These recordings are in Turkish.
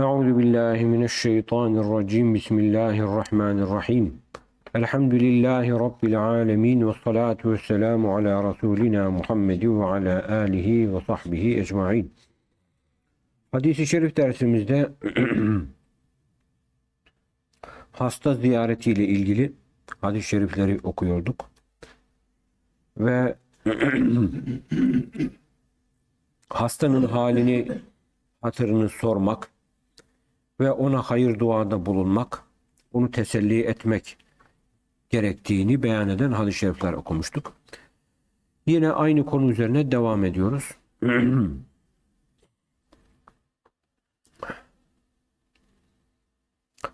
Euzu billahi mineşşeytanirracim. Bismillahirrahmanirrahim. Elhamdülillahi rabbil alamin ve salatu vesselamu ala rasulina Muhammed ve ala alihi ve sahbihi ecmaîn. Hadis-i şerif dersimizde hasta ziyaretiyle ilgili hadis-i şerifleri okuyorduk. Ve hastanın halini, hatırını sormak ve ona hayır duada bulunmak, onu teselli etmek gerektiğini beyan eden hadis-i şerifler okumuştuk. Yine aynı konu üzerine devam ediyoruz.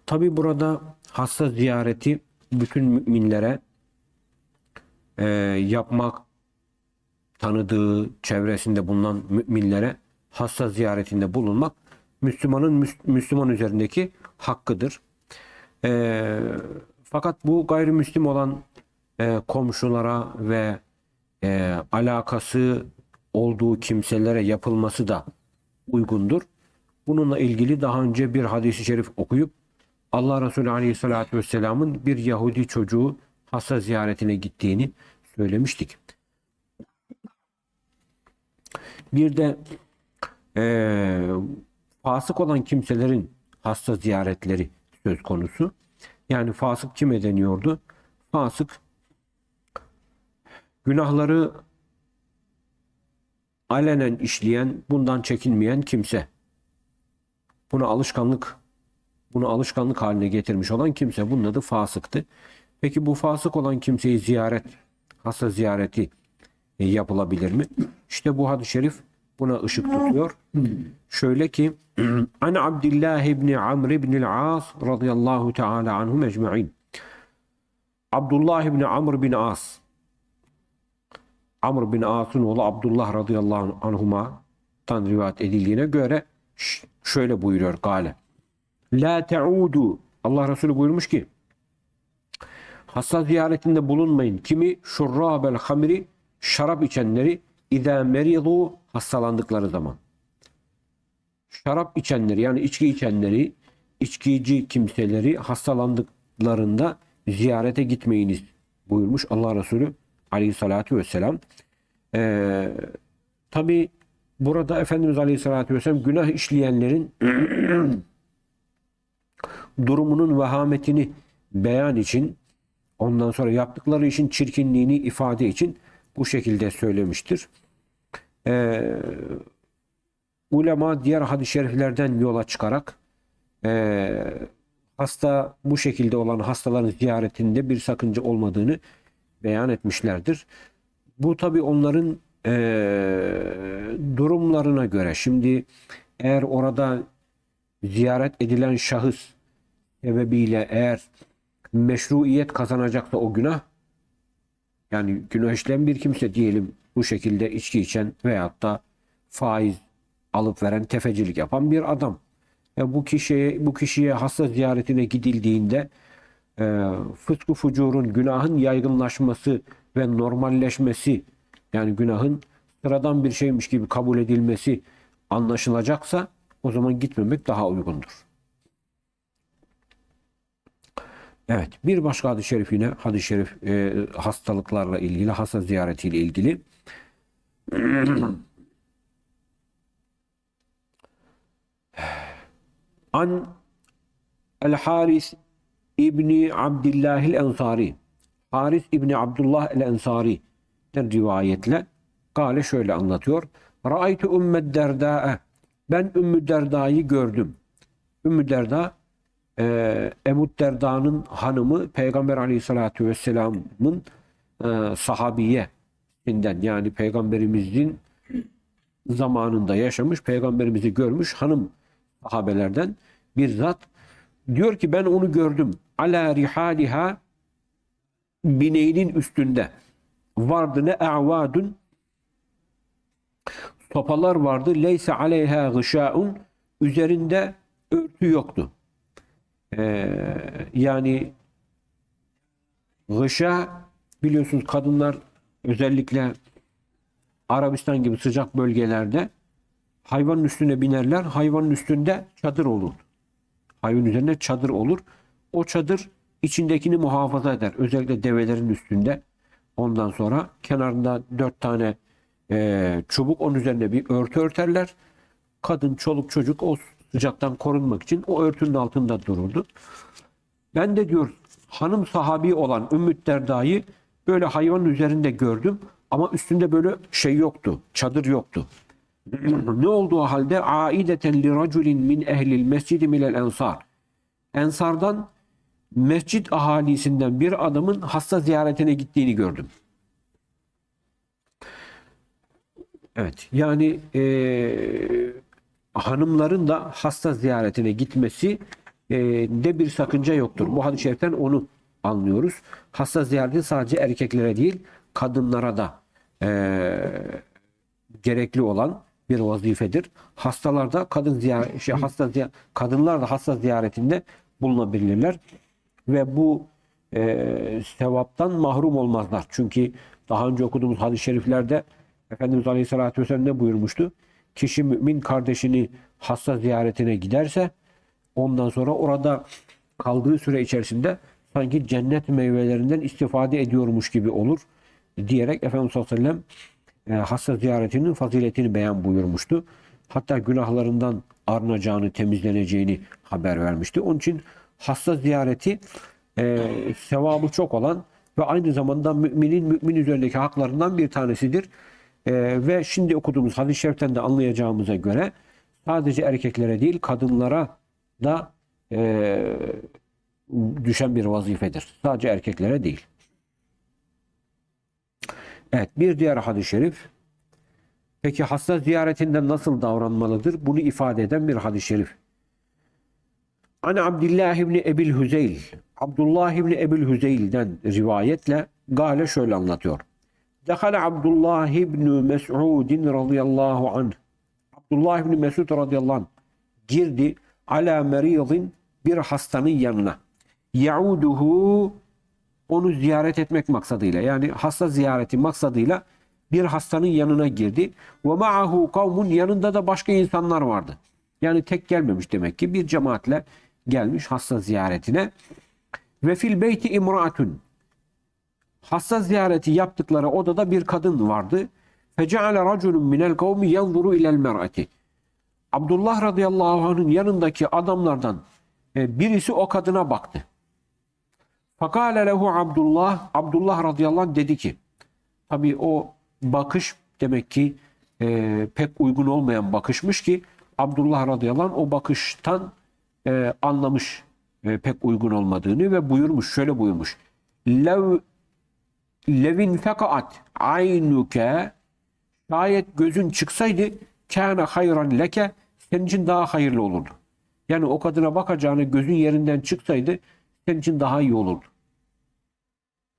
Tabi burada hasta ziyareti bütün müminlere e, yapmak, tanıdığı çevresinde bulunan müminlere hasta ziyaretinde bulunmak Müslümanın Müslüman üzerindeki hakkıdır. E, fakat bu gayrimüslim olan e, komşulara ve e, alakası olduğu kimselere yapılması da uygundur. Bununla ilgili daha önce bir hadisi şerif okuyup Allah Resulü Aleyhisselatü Vesselam'ın bir Yahudi çocuğu hasta ziyaretine gittiğini söylemiştik. Bir de e, fasık olan kimselerin hasta ziyaretleri söz konusu. Yani fasık kime deniyordu? Fasık günahları alenen işleyen, bundan çekinmeyen kimse. Buna alışkanlık bunu alışkanlık haline getirmiş olan kimse bunun adı fasıktı. Peki bu fasık olan kimseyi ziyaret, hasta ziyareti yapılabilir mi? İşte bu hadis-i şerif buna ışık tutuyor. Şöyle ki An Abdullah ibn Amr ibn al-As radıyallahu teala anhum ecma'in. Abdullah ibn Amr bin As Amr bin As'ın oğlu Abdullah radıyallahu anhuma tan rivayet edildiğine göre şöyle buyuruyor gale. La te'udu Allah Resulü buyurmuş ki hasta ziyaretinde bulunmayın. Kimi şurrabel hamri şarap içenleri İzâ meridu hastalandıkları zaman. Şarap içenleri yani içki içenleri, içkici kimseleri hastalandıklarında ziyarete gitmeyiniz buyurmuş Allah Resulü aleyhissalatü vesselam. Ee, Tabi burada Efendimiz aleyhissalatü vesselam günah işleyenlerin durumunun vehametini beyan için ondan sonra yaptıkları işin çirkinliğini ifade için bu şekilde söylemiştir. Ee, ulema diğer hadis-i şeriflerden yola çıkarak e, hasta bu şekilde olan hastaların ziyaretinde bir sakınca olmadığını beyan etmişlerdir. Bu tabi onların e, durumlarına göre. Şimdi eğer orada ziyaret edilen şahıs sebebiyle eğer meşruiyet kazanacaksa o günah yani günah işleyen bir kimse diyelim bu şekilde içki içen veyahut da faiz alıp veren tefecilik yapan bir adam. E bu kişiye bu kişiye hasta ziyaretine gidildiğinde e, fıskı fucurun günahın yaygınlaşması ve normalleşmesi yani günahın sıradan bir şeymiş gibi kabul edilmesi anlaşılacaksa o zaman gitmemek daha uygundur. Evet, bir başka hadis-i şerif yine hadis-i şerif e, hastalıklarla ilgili, hasta ziyaretiyle ilgili. An El-Haris İbni Abdullah el-Ensari Haris İbni Abdullah el-Ensari'den rivayetle Gale şöyle anlatıyor. Ra'aytu Ümmed Derda'e Ben Ümmü Derda'yı gördüm. Ümmü Derda e, Ebu Derda'nın hanımı Peygamber Aleyhisselatü Vesselam'ın e, sahabiyesinden yani Peygamberimizin zamanında yaşamış, Peygamberimizi görmüş hanım sahabelerden bir zat diyor ki ben onu gördüm. Ala rihaliha bineğinin üstünde vardı ne a'vadun sopalar vardı. Leyse aleyha gışaun üzerinde örtü yoktu. Ee, yani gışa biliyorsunuz kadınlar özellikle Arabistan gibi sıcak bölgelerde hayvanın üstüne binerler. Hayvanın üstünde çadır olur. Hayvanın üzerinde çadır olur. O çadır içindekini muhafaza eder. Özellikle develerin üstünde. Ondan sonra kenarında dört tane e, çubuk onun üzerine bir örtü örterler. Kadın, çoluk, çocuk o sıcaktan korunmak için o örtünün altında dururdu. Ben de diyor hanım sahabi olan Ümmü Derda'yı böyle hayvanın üzerinde gördüm ama üstünde böyle şey yoktu. Çadır yoktu. ne olduğu halde aideten li raculin min ehlil mescidi milel ensar. Ensardan mescit ahalisinden bir adamın hasta ziyaretine gittiğini gördüm. Evet yani eee, hanımların da hasta ziyaretine gitmesi eee, de bir sakınca yoktur. Bu hadis-i şeriften onu anlıyoruz. Hasta ziyareti sadece erkeklere değil kadınlara da eee, gerekli olan bir vazifedir. Hastalarda kadın ziyaret, şey, hasta ziy- kadınlar da hasta ziyaretinde bulunabilirler ve bu e, sevaptan mahrum olmazlar. Çünkü daha önce okuduğumuz hadis-i şeriflerde Efendimiz Aleyhisselatü Vesselam ne buyurmuştu? Kişi mümin kardeşini hasta ziyaretine giderse ondan sonra orada kaldığı süre içerisinde sanki cennet meyvelerinden istifade ediyormuş gibi olur diyerek Efendimiz sallallahu aleyhi ve sellem e, hasta ziyaretinin faziletini beyan buyurmuştu. Hatta günahlarından arınacağını, temizleneceğini haber vermişti. Onun için hasta ziyareti e, sevabı çok olan ve aynı zamanda müminin mümin üzerindeki haklarından bir tanesidir. E, ve şimdi okuduğumuz hadis-i şeriften de anlayacağımıza göre sadece erkeklere değil kadınlara da e, düşen bir vazifedir. Sadece erkeklere değil. Evet bir diğer hadis-i şerif. Peki hasta ziyaretinde nasıl davranmalıdır? Bunu ifade eden bir hadis-i şerif. An Abdullah ibn Ebil Hüzeyl. Abdullah ibn Ebil Hüzeyl'den rivayetle Gale şöyle anlatıyor. Dekhala Abdullah ibn Mes'udin radıyallahu anh. Abdullah ibn Mesud radıyallahu anh girdi ala meridin bir hastanın yanına. Yauduhu onu ziyaret etmek maksadıyla yani hasta ziyareti maksadıyla bir hastanın yanına girdi. Ve ma'ahu kavmun yanında da başka insanlar vardı. Yani tek gelmemiş demek ki bir cemaatle gelmiş hasta ziyaretine. Ve fil beyti imraatun. Hasta ziyareti yaptıkları odada bir kadın vardı. Feceale raculun minel kavmi yanzuru ilel mer'ati. Abdullah radıyallahu anh'ın yanındaki adamlardan e, birisi o kadına baktı. Fakale lehu Abdullah, Abdullah radıyallahu anh dedi ki, tabi o bakış demek ki e, pek uygun olmayan bakışmış ki Abdullah radıyallahu anh o bakıştan e, anlamış e, pek uygun olmadığını ve buyurmuş, şöyle buyurmuş. Lev levin fekaat aynuke şayet gözün çıksaydı kâne hayran leke senin için daha hayırlı olurdu. Yani o kadına bakacağını gözün yerinden çıksaydı senin için daha iyi olurdu.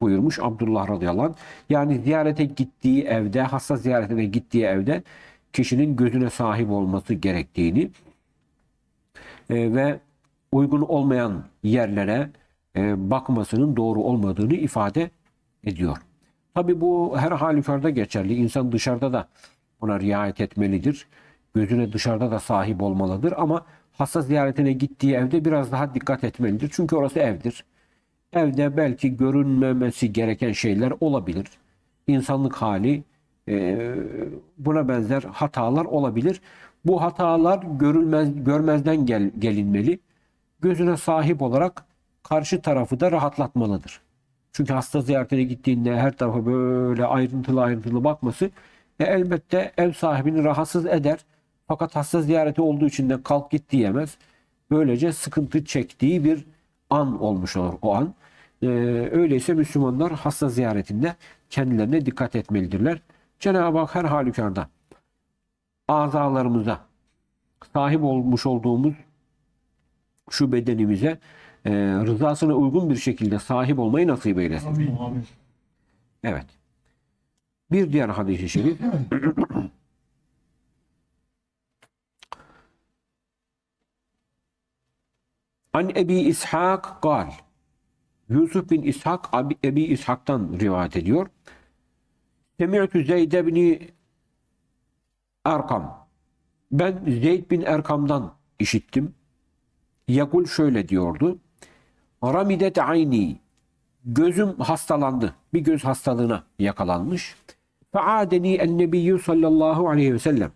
Buyurmuş Abdullah radıyallahu anh. Yani ziyarete gittiği evde, hasta ziyaretine gittiği evde kişinin gözüne sahip olması gerektiğini e, ve uygun olmayan yerlere e, bakmasının doğru olmadığını ifade ediyor. Tabi bu her halükarda geçerli. İnsan dışarıda da buna riayet etmelidir. Gözüne dışarıda da sahip olmalıdır ama hasta ziyaretine gittiği evde biraz daha dikkat etmelidir. Çünkü orası evdir. Evde belki görünmemesi gereken şeyler olabilir. İnsanlık hali e, buna benzer hatalar olabilir. Bu hatalar görülmez, görmezden gel, gelinmeli. Gözüne sahip olarak karşı tarafı da rahatlatmalıdır. Çünkü hasta ziyaretine gittiğinde her tarafa böyle ayrıntılı ayrıntılı bakması e, elbette ev sahibini rahatsız eder. Fakat hasta ziyareti olduğu için de kalk git diyemez. böylece sıkıntı çektiği bir an olmuş olur o an. Ee, öyleyse Müslümanlar hasta ziyaretinde kendilerine dikkat etmelidirler. Cenab-ı Hak her halükarda azalarımıza sahip olmuş olduğumuz şu bedenimize e, rızasına uygun bir şekilde sahip olmayı nasip eylesin. Amin. Evet. Bir diğer hadis-i şerif. An Ebi İshak gal. Yusuf bin İshak Ebi İshak'tan rivayet ediyor. Semi'tu Zeyd bin Erkam. Ben Zeyd bin Erkam'dan işittim. Yakul şöyle diyordu. Ramidet ayni. Gözüm hastalandı. Bir göz hastalığına yakalanmış. Feadeni en nebiyyü sallallahu aleyhi ve sellem.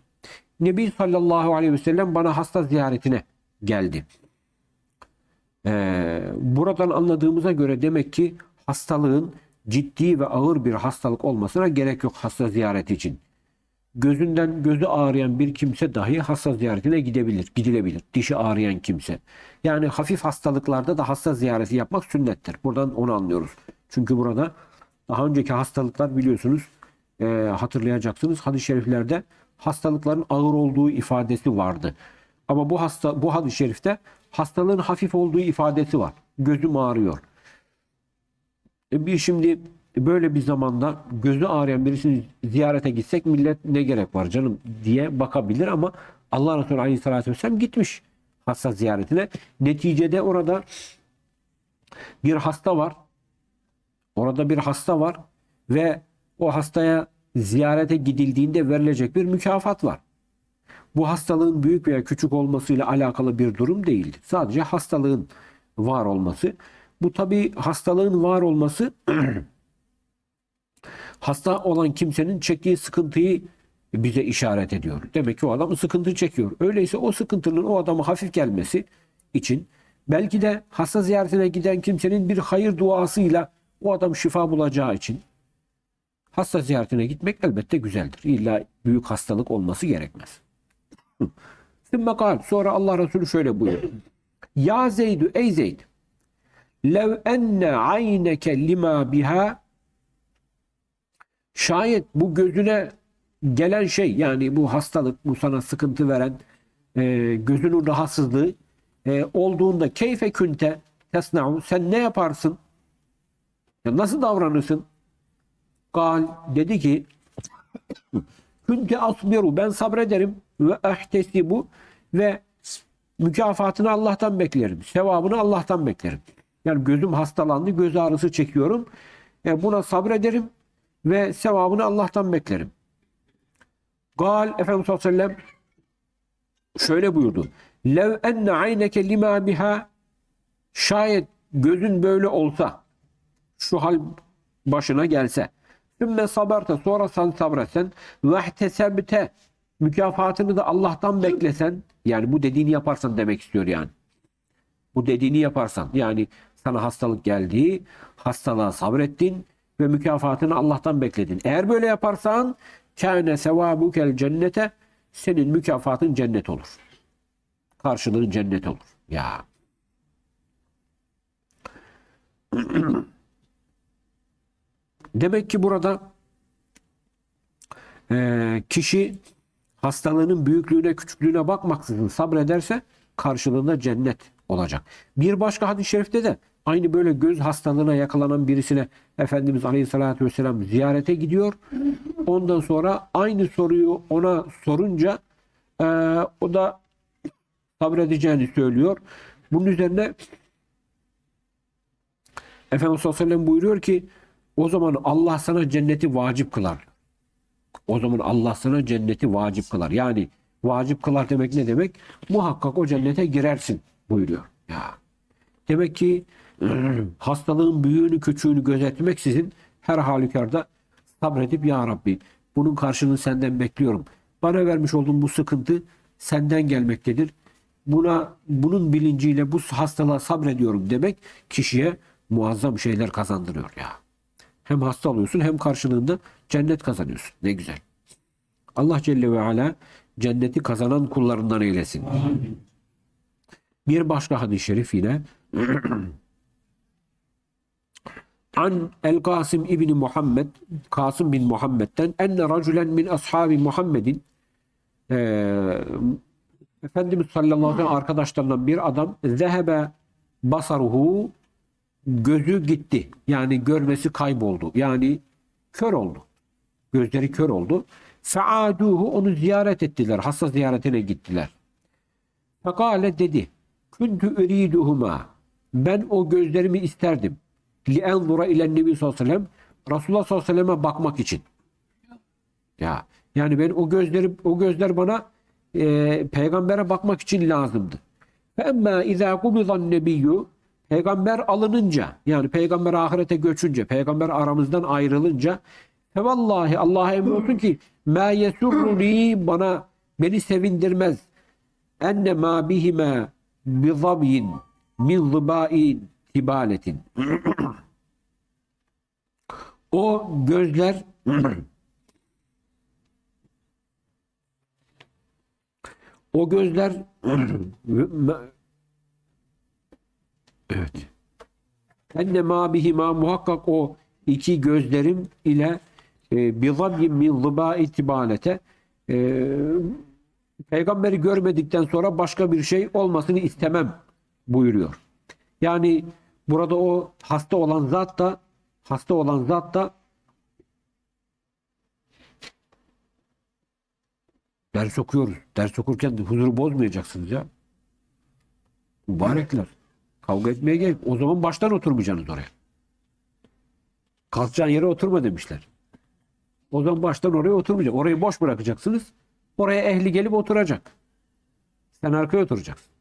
Nebi sallallahu aleyhi ve sellem bana hasta ziyaretine geldi. Ee, buradan anladığımıza göre demek ki hastalığın ciddi ve ağır bir hastalık olmasına gerek yok hasta ziyareti için. Gözünden gözü ağrıyan bir kimse dahi hasta ziyaretine gidebilir, gidilebilir. Dişi ağrıyan kimse. Yani hafif hastalıklarda da hasta ziyareti yapmak sünnettir. Buradan onu anlıyoruz. Çünkü burada daha önceki hastalıklar biliyorsunuz e, hatırlayacaksınız hadis-i şeriflerde hastalıkların ağır olduğu ifadesi vardı. Ama bu hasta bu hadis-i şerifte hastalığın hafif olduğu ifadesi var. Gözüm ağrıyor. E bir şimdi böyle bir zamanda gözü ağrıyan birisini ziyarete gitsek millet ne gerek var canım diye bakabilir ama Allah Resulü Aleyhisselatü Vesselam gitmiş hasta ziyaretine. Neticede orada bir hasta var. Orada bir hasta var ve o hastaya ziyarete gidildiğinde verilecek bir mükafat var. Bu hastalığın büyük veya küçük olmasıyla alakalı bir durum değildir. Sadece hastalığın var olması. Bu tabi hastalığın var olması hasta olan kimsenin çektiği sıkıntıyı bize işaret ediyor. Demek ki o adam sıkıntı çekiyor. Öyleyse o sıkıntının o adama hafif gelmesi için belki de hasta ziyaretine giden kimsenin bir hayır duasıyla o adam şifa bulacağı için hasta ziyaretine gitmek elbette güzeldir. İlla büyük hastalık olması gerekmez. Sümme kal. Sonra Allah Resulü şöyle buyurdu. Ya Zeydü ey Zeyd lev enne ayneke lima biha şayet bu gözüne gelen şey yani bu hastalık bu sana sıkıntı veren e, gözünün rahatsızlığı e, olduğunda keyfe künte tesna'u sen ne yaparsın? Ya nasıl davranırsın? Gal dedi ki Künte asbiru ben sabrederim ve ehtesibu ve mükafatını Allah'tan beklerim. Sevabını Allah'tan beklerim. Yani gözüm hastalandı, göz ağrısı çekiyorum. E buna sabrederim ve sevabını Allah'tan beklerim. Gal Efendimiz sallallahu aleyhi ve sellem şöyle buyurdu. Lev enne ayneke lima biha şayet gözün böyle olsa şu hal başına gelse Sümme saberte sonra sen sabretsen ve ihtesebte mükafatını da Allah'tan beklesen yani bu dediğini yaparsan demek istiyor yani. Bu dediğini yaparsan yani sana hastalık geldi, hastalığa sabrettin ve mükafatını Allah'tan bekledin. Eğer böyle yaparsan kâne sevabukel cennete senin mükafatın cennet olur. Karşılığın cennet olur. Ya. Demek ki burada e, kişi hastalığının büyüklüğüne küçüklüğüne bakmaksızın sabrederse karşılığında cennet olacak. Bir başka hadis-i şerifte de aynı böyle göz hastalığına yakalanan birisine Efendimiz Aleyhisselatü Vesselam ziyarete gidiyor. Ondan sonra aynı soruyu ona sorunca e, o da sabredeceğini söylüyor. Bunun üzerine Efendimiz sallallahu aleyhi buyuruyor ki o zaman Allah sana cenneti vacip kılar. O zaman Allah sana cenneti vacip kılar. Yani vacip kılar demek ne demek? Muhakkak o cennete girersin buyuruyor. Ya. Demek ki hastalığın büyüğünü küçüğünü gözetmek sizin her halükarda sabredip ya Rabbi bunun karşılığını senden bekliyorum. Bana vermiş olduğun bu sıkıntı senden gelmektedir. Buna bunun bilinciyle bu hastalığa sabrediyorum demek kişiye muazzam şeyler kazandırıyor ya. Hem hasta oluyorsun hem karşılığında cennet kazanıyorsun. Ne güzel. Allah Celle ve Ala cenneti kazanan kullarından eylesin. Bir başka hadis-i şerif yine An El Kasım İbni Muhammed Kasım bin Muhammed'den enne raculen min ashabi Muhammedin eee Efendimiz sallallahu aleyhi ve sellem arkadaşlarından bir adam zehebe basaruhu gözü gitti. Yani görmesi kayboldu. Yani kör oldu. Gözleri kör oldu. Feaduhu onu ziyaret ettiler. Hasta ziyaretine gittiler. Fekale dedi. Küntü ürîduhuma. Ben o gözlerimi isterdim. Li'enzura ilen nebi sallallahu aleyhi ve sellem. Resulullah sallallahu aleyhi ve selleme bakmak için. Ya yani ben o gözleri o gözler bana e, peygambere bakmak için lazımdı. Femme izâ kubizan nebiyyü peygamber alınınca yani peygamber ahirete göçünce peygamber aramızdan ayrılınca fe vallahi Allah'a emin olsun ki ma yesurruni bana beni sevindirmez. Enne ma bihime bizabyin min zıbain tibaletin o gözler o gözler evet enne ma bihima muhakkak o iki gözlerim ile e, bizabyin min zıbai tibalete e, peygamberi görmedikten sonra başka bir şey olmasını istemem buyuruyor. Yani burada o hasta olan zat da hasta olan zat da ders okuyoruz. Ders okurken huzuru bozmayacaksınız ya. Mübarekler. Kavga etmeye gerek. O zaman baştan oturmayacaksınız oraya. Kalkacağın yere oturma demişler. O zaman baştan oraya oturmayacak. Orayı boş bırakacaksınız. Oraya ehli gelip oturacak. Sen arkaya oturacaksın.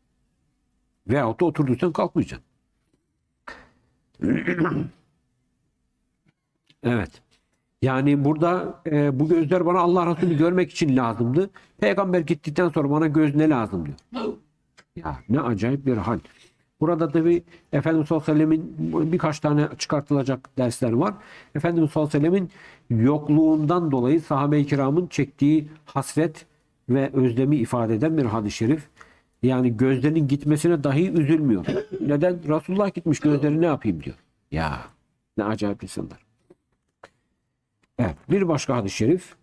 Veyahut da oturduysan kalkmayacaksın. evet. Yani burada e, bu gözler bana Allah Resulü görmek için lazımdı. Peygamber gittikten sonra bana göz ne lazım diyor. Ya ne acayip bir hal. Burada tabi Efendimiz sallallahu aleyhi ve sellemin birkaç tane çıkartılacak dersler var. Efendimiz sallallahu aleyhi ve sellemin yokluğundan dolayı sahabe-i kiramın çektiği hasret ve özlemi ifade eden bir hadis-i şerif. Yani gözlerinin gitmesine dahi üzülmüyor. Neden? Resulullah gitmiş gözleri ne yapayım diyor. Ya ne acayip insanlar. Evet, bir başka hadis-i şerif.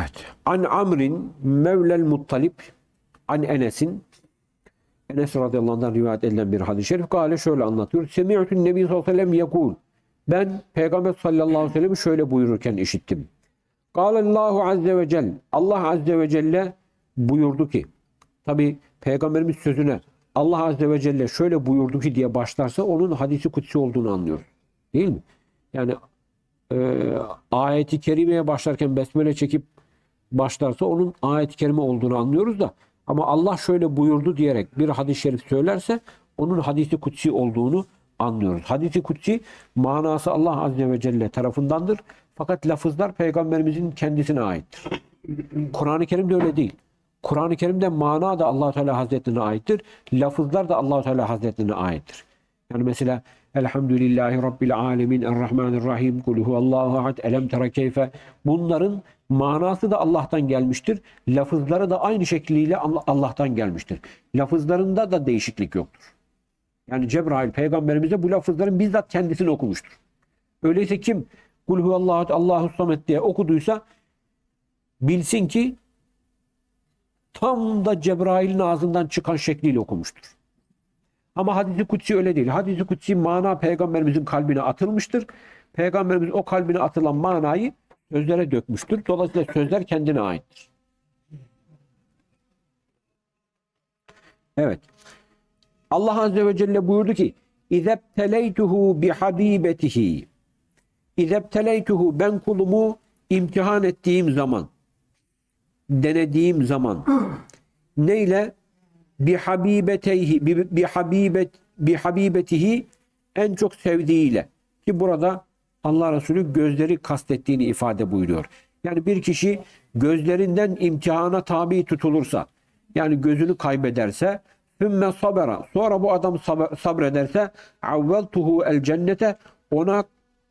Evet. An Amrin Mevlel Muttalip An Enes'in Enes radıyallahu anh'dan rivayet edilen bir hadis-i şerif. Gale şöyle anlatıyor. Semi'tün Nebi sallallahu aleyhi ve sellem yekul. Ben Peygamber sallallahu aleyhi ve sellem şöyle buyururken işittim. Allahu azze ve celle. Allah azze ve celle buyurdu ki. Tabi Peygamberimiz sözüne Allah azze ve celle şöyle buyurdu ki diye başlarsa onun hadisi kutsi olduğunu anlıyoruz. Değil mi? Yani e, ayeti kerimeye başlarken besmele çekip başlarsa onun ayet-i kerime olduğunu anlıyoruz da ama Allah şöyle buyurdu diyerek bir hadis-i şerif söylerse onun hadisi kutsi olduğunu anlıyoruz. Hadisi kutsi manası Allah Azze ve Celle tarafındandır. Fakat lafızlar peygamberimizin kendisine aittir. Kur'an-ı Kerim'de öyle değil. Kur'an-ı Kerim'de mana da Allah Teala Hazretlerine aittir. Lafızlar da Allah Teala Hazretlerine aittir. Yani mesela Elhamdülillahi Rabbil Alemin Errahmanirrahim Kul huvallahu ahad Elem tera keyfe Bunların manası da Allah'tan gelmiştir. Lafızları da aynı şekliyle Allah'tan gelmiştir. Lafızlarında da değişiklik yoktur. Yani Cebrail peygamberimize bu lafızların bizzat kendisini okumuştur. Öyleyse kim Kul huvallahu Allahu samet diye okuduysa bilsin ki tam da Cebrail'in ağzından çıkan şekliyle okumuştur. Ama hadisi kutsi öyle değil. Hadisi kutsi mana peygamberimizin kalbine atılmıştır. Peygamberimiz o kalbine atılan manayı sözlere dökmüştür. Dolayısıyla sözler kendine aittir. Evet. Allah Azze ve Celle buyurdu ki İzebteleytuhu bihabibetihi İzebteleytuhu ben kulumu imtihan ettiğim zaman denediğim zaman neyle bi habibeteyhi bi habibet bi habibetihi en çok sevdiğiyle ki burada Allah Resulü gözleri kastettiğini ifade buyuruyor. Yani bir kişi gözlerinden imtihana tabi tutulursa yani gözünü kaybederse Hümme sabera. Sonra bu adam sabrederse avveltuhu el cennete ona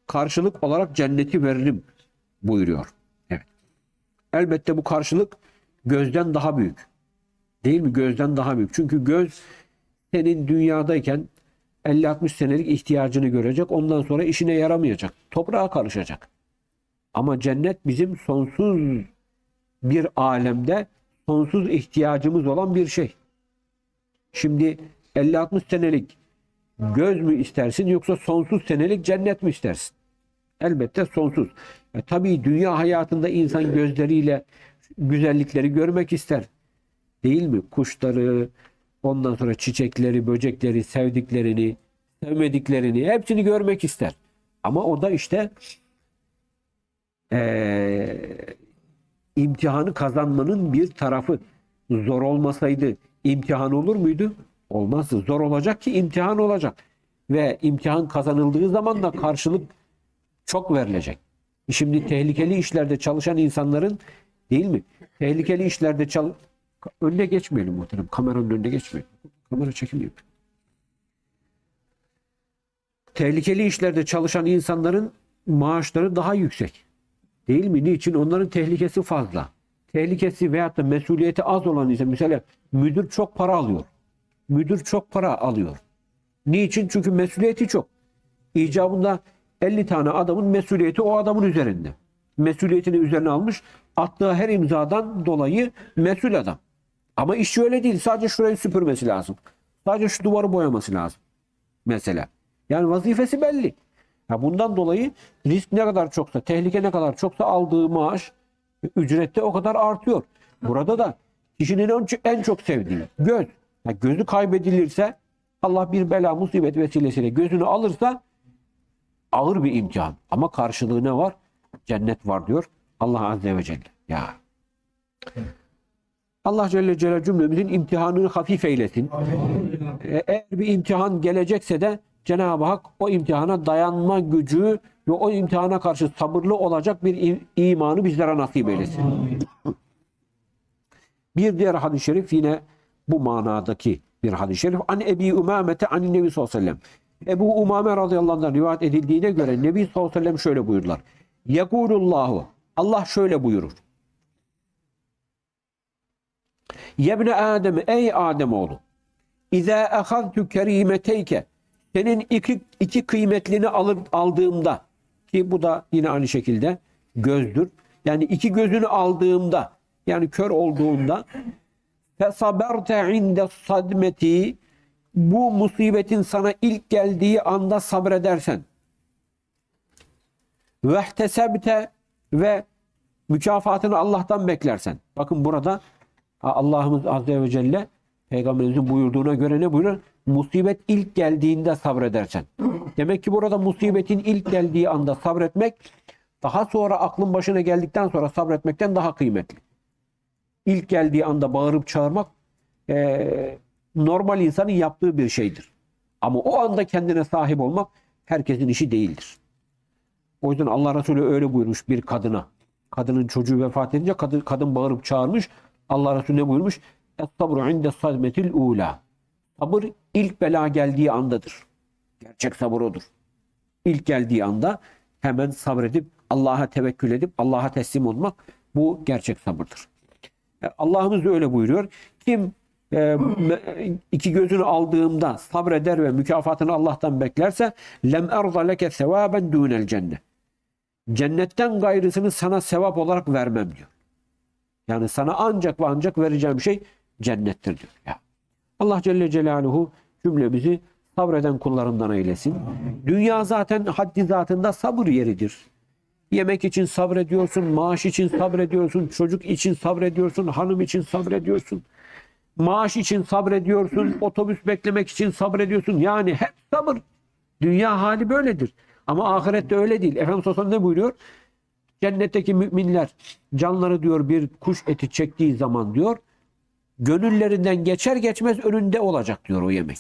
karşılık olarak cenneti veririm buyuruyor. Evet. Elbette bu karşılık gözden daha büyük. Değil mi? Gözden daha büyük. Çünkü göz senin dünyadayken 50-60 senelik ihtiyacını görecek. Ondan sonra işine yaramayacak. Toprağa karışacak. Ama cennet bizim sonsuz bir alemde sonsuz ihtiyacımız olan bir şey. Şimdi 50-60 senelik göz mü istersin yoksa sonsuz senelik cennet mi istersin? Elbette sonsuz. E, tabii dünya hayatında insan gözleriyle güzellikleri görmek ister. Değil mi? Kuşları, ondan sonra çiçekleri, böcekleri, sevdiklerini, sevmediklerini hepsini görmek ister. Ama o da işte eee, imtihanı kazanmanın bir tarafı. Zor olmasaydı imtihan olur muydu? Olmazdı. Zor olacak ki imtihan olacak. Ve imtihan kazanıldığı zaman da karşılık çok verilecek. Şimdi tehlikeli işlerde çalışan insanların değil mi? Tehlikeli işlerde çal önüne geçmeyelim muhterem. Kameranın önüne geçmeyelim. Kamera çekiliyor. Tehlikeli işlerde çalışan insanların maaşları daha yüksek. Değil mi? Niçin? Onların tehlikesi fazla. Tehlikesi veyahut da mesuliyeti az olan ise mesela müdür çok para alıyor. Müdür çok para alıyor. Niçin? Çünkü mesuliyeti çok. İcabında 50 tane adamın mesuliyeti o adamın üzerinde. Mesuliyetini üzerine almış. Attığı her imzadan dolayı mesul adam. Ama işçi öyle değil. Sadece şurayı süpürmesi lazım. Sadece şu duvarı boyaması lazım. Mesela. Yani vazifesi belli. Ya bundan dolayı risk ne kadar çoksa, tehlike ne kadar çoksa aldığı maaş ücrette o kadar artıyor. Burada da kişinin en çok sevdiği göz. Ya gözü kaybedilirse Allah bir bela musibet vesilesiyle gözünü alırsa ağır bir imtihan. Ama karşılığı ne var? Cennet var diyor Allah Azze ve Celle. Ya. Allah Celle Celle cümlemizin imtihanını hafif eylesin. E, Eğer bir imtihan gelecekse de Cenab-ı Hak o imtihana dayanma gücü ve o imtihana karşı sabırlı olacak bir im- imanı bizlere nasip eylesin. Bir diğer hadis-i şerif yine bu manadaki bir hadis-i şerif. An Ebi Umamete an Nebi sallallahu aleyhi ve sellem. Ebu Umame radıyallahu anh'dan rivayet edildiğine göre Nebi sallallahu aleyhi ve sellem şöyle buyurdular. Yekulullahu. Allah şöyle buyurur. Yebne Adem ey Adem oğlu. İza ahaztu kerimeteyke senin iki, iki kıymetlini alır, aldığımda ki bu da yine aynı şekilde gözdür. Yani iki gözünü aldığımda yani kör olduğunda fesaberte inde sadmeti bu musibetin sana ilk geldiği anda sabredersen vehtesebte ve mükafatını Allah'tan beklersen. Bakın burada Allah'ımız Azze ve Celle Peygamberimizin buyurduğuna göre ne buyuruyor? Musibet ilk geldiğinde sabredersen. Demek ki burada musibetin ilk geldiği anda sabretmek daha sonra aklın başına geldikten sonra sabretmekten daha kıymetli. İlk geldiği anda bağırıp çağırmak eee, normal insanın yaptığı bir şeydir. Ama o anda kendine sahip olmak herkesin işi değildir. O yüzden Allah Resulü öyle buyurmuş bir kadına. Kadının çocuğu vefat edince kadın, kadın bağırıp çağırmış. Allah Resulü ne buyurmuş? Es-sabru inde sadmetil ula. Sabır ilk bela geldiği andadır. Gerçek sabır odur. İlk geldiği anda hemen sabredip Allah'a tevekkül edip Allah'a teslim olmak bu gerçek sabırdır. E, Allah'ımız öyle buyuruyor. Kim e, iki gözünü aldığımda sabreder ve mükafatını Allah'tan beklerse lem erza leke sevaben dunel cennet. Cennetten gayrısını sana sevap olarak vermem diyor. Yani sana ancak ve ancak vereceğim şey cennettir diyor. Ya. Allah Celle Celaluhu cümlemizi sabreden kullarından eylesin. Dünya zaten haddi zatında sabır yeridir. Yemek için sabrediyorsun, maaş için sabrediyorsun, çocuk için sabrediyorsun, hanım için sabrediyorsun. Maaş için sabrediyorsun, otobüs beklemek için sabrediyorsun. Yani hep sabır. Dünya hali böyledir. Ama ahirette öyle değil. Efendimiz sellem ne buyuruyor? Cennetteki müminler canları diyor bir kuş eti çektiği zaman diyor gönüllerinden geçer geçmez önünde olacak diyor o yemek.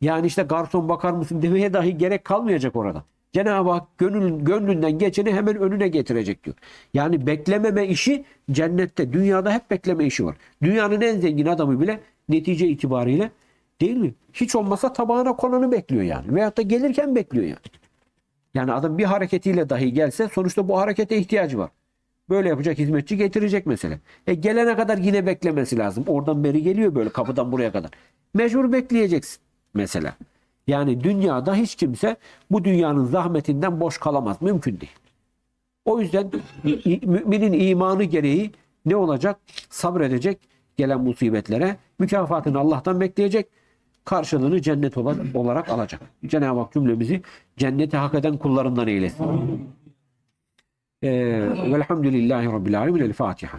Yani işte garson bakar mısın demeye dahi gerek kalmayacak orada. Cenab-ı Hak gönül, gönlünden geçeni hemen önüne getirecek diyor. Yani beklememe işi cennette, dünyada hep bekleme işi var. Dünyanın en zengin adamı bile netice itibariyle değil mi? Hiç olmasa tabağına konanı bekliyor yani. Veyahut da gelirken bekliyor yani. Yani adam bir hareketiyle dahi gelse sonuçta bu harekete ihtiyacı var. Böyle yapacak hizmetçi getirecek mesela. E gelene kadar yine beklemesi lazım. Oradan beri geliyor böyle kapıdan buraya kadar. Mecbur bekleyeceksin mesela. Yani dünyada hiç kimse bu dünyanın zahmetinden boş kalamaz. Mümkün değil. O yüzden müminin imanı gereği ne olacak? Sabredecek gelen musibetlere. Mükafatını Allah'tan bekleyecek. Karşılığını cennet olarak, alacak. Cenab-ı Hak cümlemizi cenneti hak eden kullarından eylesin. Ee, velhamdülillahi Rabbil Alemin. El Fatiha.